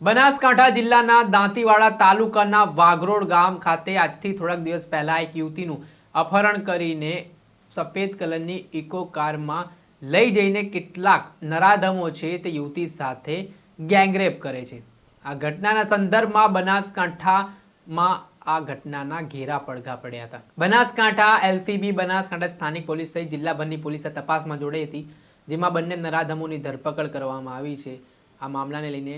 બનાસકાંઠા જિલ્લાના દાંતીવાડા તાલુકાના વાઘરોડ ગામ ખાતે આજથી થોડાક દિવસ પહેલા એક યુવતીનું અપહરણ કરીને સફેદ કલરની ઇકો કારમાં લઈ જઈને કેટલાક નરાધમો છે તે યુવતી સાથે ગેંગરેપ કરે છે. આ ઘટનાના સંદર્ભમાં બનાસકાંઠામાં આ ઘટનાના ઘેરા પડઘા પડ્યા હતા. બનાસકાંઠા એલસીબી, બનાસકાંઠા સ્થાનિક પોલીસ સહિત જિલ્લાભરની પોલીસે તપાસમાં જોડાઈ હતી, જેમાં બંને નરાધમોની ધરપકડ કરવામાં આવી છે. આ મામલાને લઈને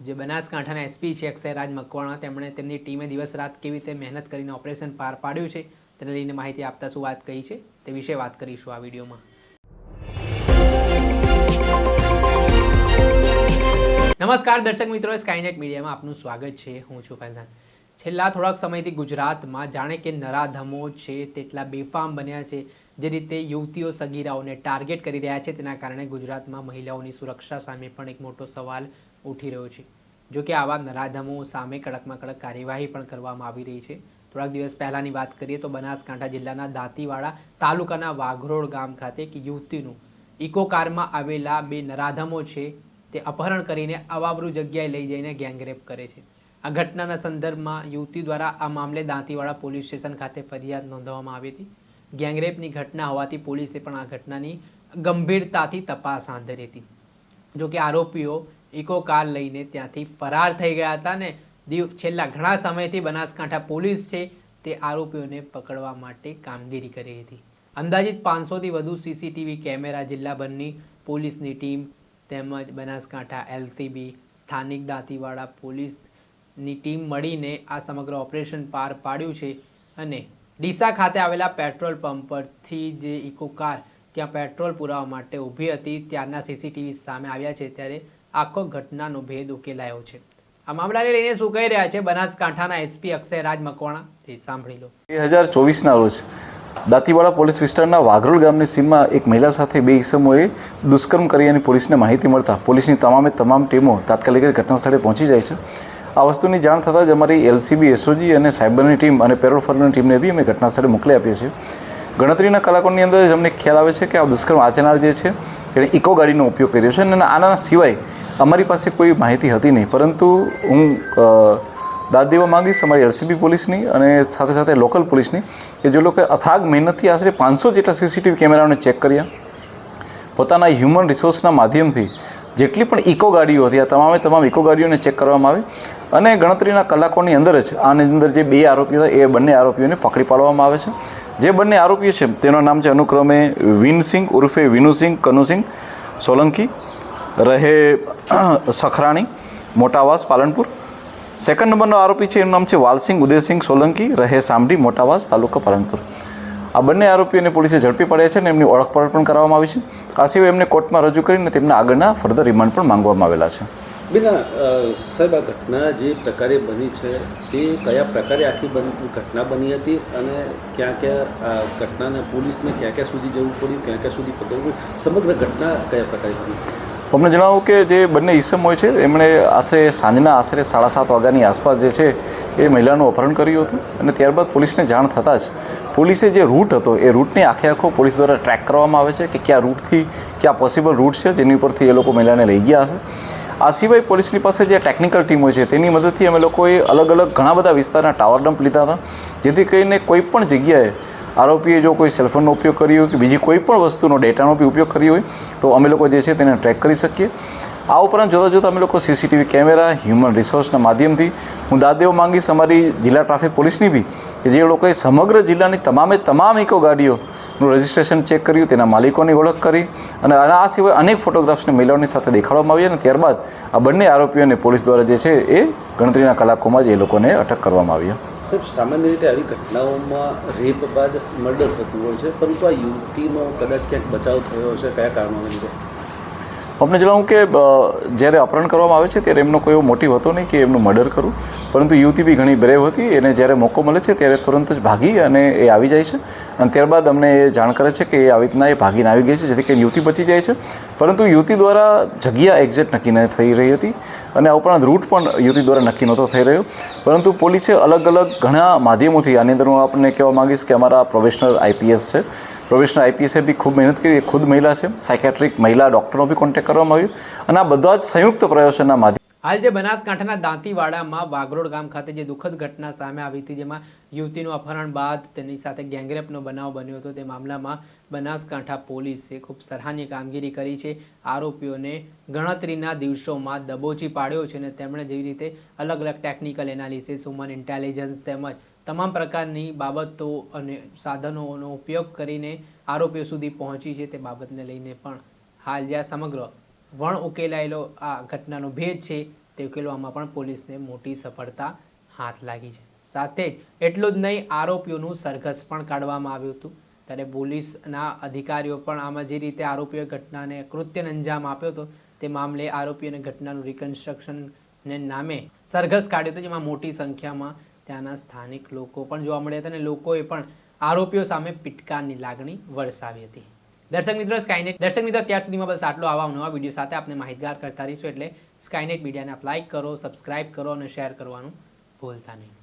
જે બનાસકાંઠાના એસપી છે અક્ષયરાજ મકવાણા, તેમણે તેમની ટીમે દિવસ રાત કેવી રીતે મહેનત કરીને ઓપરેશન પાર પાડ્યું છે, તેને લઈને માહિતી આપતા શું વાત કહી છે, તે વિશે વાત કરીશું આ વિડીયોમાં. નમસ્કાર દર્શક મિત્રો સ્કાયનેટ મીડિયામાં આપનું સ્વાગત છે, હું છું ફૈઝાન. છેલ્લા થોડાક સમયથી ગુજરાતમાં જાણે કે નરાધમો છે, તેટલા બેફામ બન્યા છે જે રીતે યુવતીઓ સગીરાઓને ટાર્ગેટ કરી રહ્યા છે, તેના કારણે ગુજરાતમાં મહિલાઓની સુરક્ષા સામે પણ એક મોટો સવાલ ઉઠી રહ્યો છે. જો કે આવા નરાધમો સામે કડકમાં કડક કાર્યવાહી પણ કરવામાં આવી રહી છે. થોડાક દિવસ પહેલાંની વાત કરીએ તો બનાસકાંઠા જિલ્લાના દાંતીવાડા તાલુકાના વાઘરોડ ગામ ખાતે એક યુવતીનું ઇકો કારમાં આવેલા બે નરાધમો છે, તે અપહરણ કરીને અવાબરૂ જગ્યાએ લઈ જઈને ગેંગરેપ કરે છે. આ ઘટનાના સંદર્ભમાં યુવતી દ્વારા આ મામલે દાંતીવાડા પોલીસ સ્ટેશન ખાતે ફરિયાદ નોંધવામાં આવી હતી. ગેંગરેપની ઘટના હોવાથી પોલીસે પણ આ ઘટનાની ગંભીરતાથી તપાસ હાથ ધરી હતી. જો કે આરોપીઓ ઇકો કાર લઈને ત્યાંથી ફરાર થઈ ગયા હતા ને દીવ છેલ્લા ઘણા સમયથી બનાસકાંઠા પોલીસ છે તે આરોપીઓને પકડવા માટે કામગીરી કરી હતી. અંદાજિત પાંચસોથી વધુ સીસીટીવી કેમેરા જિલ્લાભરની પોલીસની ટીમ તેમજ બનાસકાંઠા એલસીબી, સ્થાનિક દાંતીવાડા પોલીસની ટીમ મળીને આ સમગ્ર ઓપરેશન પાર પાડ્યું છે અને ડીસા ખાતે આવેલા પેટ્રોલ પંપ પરથી જે ઇકો કાર ત્યાં પેટ્રોલ પુરાવા માટે ઊભી હતી ત્યારના સીસીટીવી સામે આવ્યા છે ત્યારે આખો ઘટનાનો ભેદ ઉકેલાયો છે. આ મામલાને લઈને શું કહી રહ્યા છે બનાસકાંઠાના એસપી અક્ષય રાજ મકવાણા તે સાંભળી લો. બે હજાર ચોવીસના રોજ દાંતીવાડા પોલીસ વિસ્તારના વાઘરોલ ગામની સીમમાં એક મહિલા સાથે બે ઈસમોએ દુષ્કર્મ કરી અને પોલીસને માહિતી મળતા પોલીસની તમામે તમામ ટીમો તાત્કાલિક ઘટનાસ્થળે પહોંચી જાય છે. આ વસ્તુની જાણ થતાં જ અમારી એલસીબી, એસઓજી અને સાયબરની ટીમ અને પેરોલ ફરની ટીમને બી અમે ઘટનાસ્થળે મોકલી આપીએ છીએ. ગણતરીના કલાકોની અંદર જ અમને ખ્યાલ આવે છે કે આ દુષ્કર્મ આચનાર જે છે, તેણે ઇકો ગાડીનો ઉપયોગ કર્યો છે અને આના સિવાય અમારી પાસે કોઈ માહિતી હતી નહીં. પરંતુ હું દાદ દેવા માંગીશ અમારી એલસીબી પોલીસની અને સાથે સાથે લોકલ પોલીસની કે જે લોકોએ અથાગ મહેનતથી આશરે પાંચસો જેટલા સીસીટીવી કેમેરાઓને ચેક કર્યા. પોતાના હ્યુમન રિસોર્સના માધ્યમથી જેટલી પણ ઇકો ગાડીઓ હતી, આ તમામે તમામ ઇકો ગાડીઓને ચેક કરવામાં આવી. અને ગણતરીના કલાકોની અંદર જ આની અંદર જે બે આરોપીઓ હતા, એ બંને આરોપીઓને પકડી પાડવામાં આવે છે. જે બંને આરોપીઓ છે, તેનું નામ છે અનુક્રમે વિનસિંહ ઉર્ફે વિનુસિંહ, કનુસિંહ, સોલંકી, રહે સખરાણી, મોટાવાસ, પાલનપુર. સેકન્ડ નંબરનો આરોપી છે, એનું નામ છે વાલસિંહ, ઉદયસિંહ, સોલંકી, રહે સામડી મોટાવાસ, તાલુકા પાલનપુર. આ બંને આરોપીઓને પોલીસે ઝડપી પાડ્યા છે અને એમની ઓળખપણ પણ કરવામાં આવી છે. આ સિવાય એમને કોર્ટમાં રજૂ કરીને તેમના આગળના ફર્ધર રિમાન્ડ પણ માંગવામાં આવેલા છે. બેના સાહેબ, આ ઘટના જે પ્રકારે બની છે, તે કયા પ્રકારે આખી ઘટના બની હતી અને ક્યાં ક્યાં આ ઘટનાને પોલીસને ક્યાં ક્યાં સુધી જવું પડ્યું, ક્યાં ક્યાં સુધી પકડવું સમગ્ર ઘટના કયા પ્રકારે બની? અમને જણાવું કે જે બંને ઈસમ હોય છે, એમણે આશરે સાંજના આશરે સાડા સાત વાગ્યાની આસપાસ જે છે, એ મહિલાનું અપહરણ કર્યું હતું અને ત્યારબાદ પોલીસને જાણ થતાં જ પોલીસે જે રૂટ હતો, એ રૂટને આખે આખો પોલીસ દ્વારા ટ્રેક કરવામાં આવે છે કે કયા રૂટથી કયા પોસિબલ રૂટ છે, જેની ઉપરથી એ લોકો મહિલાને લઈ ગયા હશે. આ સિવાય પોલીસની પાસે જે ટેકનિકલ ટીમ હોય છે, તેની મદદથી અમે લોકોએ અલગ અલગ ઘણા બધા વિસ્તારના ટાવર ડમ્પ લીધા હતા, જેથી કરીને કોઈ પણ જગ્યાએ આરોપીએ જો કોઈ સેલફોનનો ઉપયોગ કર્યો હોય કે બીજી કોઈ પણ વસ્તુનો ડેટાનો બી ઉપયોગ કર્યો હોય, તો અમે લોકો જે છે તેને ટ્રેક કરી શકીએ. આ ઉપરાંત જોતાં જોતાં અમે લોકો સીસીટીવી કેમેરા હ્યુમન રિસોર્સના માધ્યમથી હું દાદ દેવા માંગીશ અમારી જિલ્લા ટ્રાફિક પોલીસની બી, કે જે લોકોએ સમગ્ર જિલ્લાની તમામે તમામ ઇકો ગાડીઓનું રજિસ્ટ્રેશન ચેક કર્યું, તેના માલિકોની ઓળખ કરી અને આ સિવાય અનેક ફોટોગ્રાફ્સને મહિલાઓની સાથે દેખાડવામાં આવ્યા અને ત્યારબાદ આ બંને આરોપીઓને પોલીસ દ્વારા જે છે એ ગણતરીના કલાકોમાં જ એ લોકોને અટક કરવામાં આવ્યા સાહેબ, સામાન્ય રીતે આવી ઘટનાઓમાં રેપ બાદ મર્ડર થતું હોય છે, પરંતુ આ યુવતીનો કદાચ ક્યાંક બચાવ થયો છે કયા કારણોને લીધે? અમને જણાવું કે જ્યારે અપહરણ કરવામાં આવે છે, ત્યારે એમનો કોઈ એવો મોટિવ હતો નહીં કે એમનું મર્ડર કરું. પરંતુ યુવતી બી ઘણી બ્રેવ હતી. એને જ્યારે મોકો મળે છે, ત્યારે તુરંત જ ભાગી અને એ આવી જાય છે. અને ત્યારબાદ અમને એ જાણ કરે છે કે એ આવી રીતના એ ભાગીને આવી ગઈ છે, જેથી કરીને યુવતી બચી જાય છે. પરંતુ યુવતી દ્વારા જગ્યા એક્ઝેક્ટ નક્કી ન થઈ રહી હતી અને આ ઉપરાંત રૂટ પણ યુવતી દ્વારા નક્કી નહોતો થઈ રહ્યો. પરંતુ પોલીસે અલગ અલગ ઘણા માધ્યમોથી આની અંદર હું આપણને કહેવા માંગીશ કે અમારા પ્રોફેશનલ આઈપીએસ છે. પ્રોફેશનલ આઈપીએસે બી ખૂબ મહેનત કરી ખુદ મહિલા છે. સાયકેટ્રિક મહિલા ડૉક્ટરનો બી કોન્ટેક્ટ કરવામાં આવ્યો. અને આ બધા જ સંયુક્ત પ્રયાસોના માધ્યમ હાલ જે બનાસકાંઠાના દાંતીવાડામાં વાગરોડ ગામ ખાતે જે દુઃખદ ઘટના સામે આવી હતી, જેમાં યુવતીનું અપહરણ બાદ તેની સાથે ગેંગરેપનો બનાવ બન્યો હતો, તે મામલામાં બનાસકાંઠા પોલીસે ખૂબ સરાહનીય કામગીરી કરી છે. આરોપીઓને ગણતરીના દિવસોમાં દબોચી પાડ્યો છે અને તેમણે જેવી રીતે અલગ અલગ ટેકનિકલ એનાલિસિસ હ્યુમન ઇન્ટેલિજન્સ તેમજ તમામ પ્રકારની બાબતો અને સાધનોનો ઉપયોગ કરીને આરોપીઓ સુધી પહોંચી છે તે બાબતને લઈને પણ હાલ જ્યાં સમગ્ર વણ ઉકેલાયેલો આ ઘટનાનો ભેદ છે તે ઉકેલવામાં પણ પોલીસને મોટી સફળતા હાથ લાગી છે. સાથે એટલું જ નહીં, આરોપીઓનું સરઘસ પણ કાઢવામાં આવ્યું હતું. ત્યારે પોલીસના અધિકારીઓ પણ આમાં જે રીતે આરોપીઓએ ઘટનાને કૃત્યને અંજામ આપ્યો હતો, તે મામલે આરોપીઓને ઘટનાનું રિકન્સ્ટ્રક્શનને નામે સરઘસ કાઢ્યો હતો, જેમાં મોટી સંખ્યામાં ત્યાંના સ્થાનિક લોકો પણ જોવા મળ્યા હતા અને લોકોએ પણ આરોપીઓ સામે પિટકારની લાગણી વરસાવી હતી. દર્શક મિત્રો સ્કાયનેટ દર્શક મિત્રો, અત્યાર સુધીમાં બસ આટલો આવા નવા વીડિયો સાથે આપણે માહિતગાર કરતા રહીશું એટલે સ્કાયનેટ મીડિયાને આપ લાઇક કરો સબસ્ક્રાઇબ કરો અને શેર કરવાનું ભૂલતા નહીં.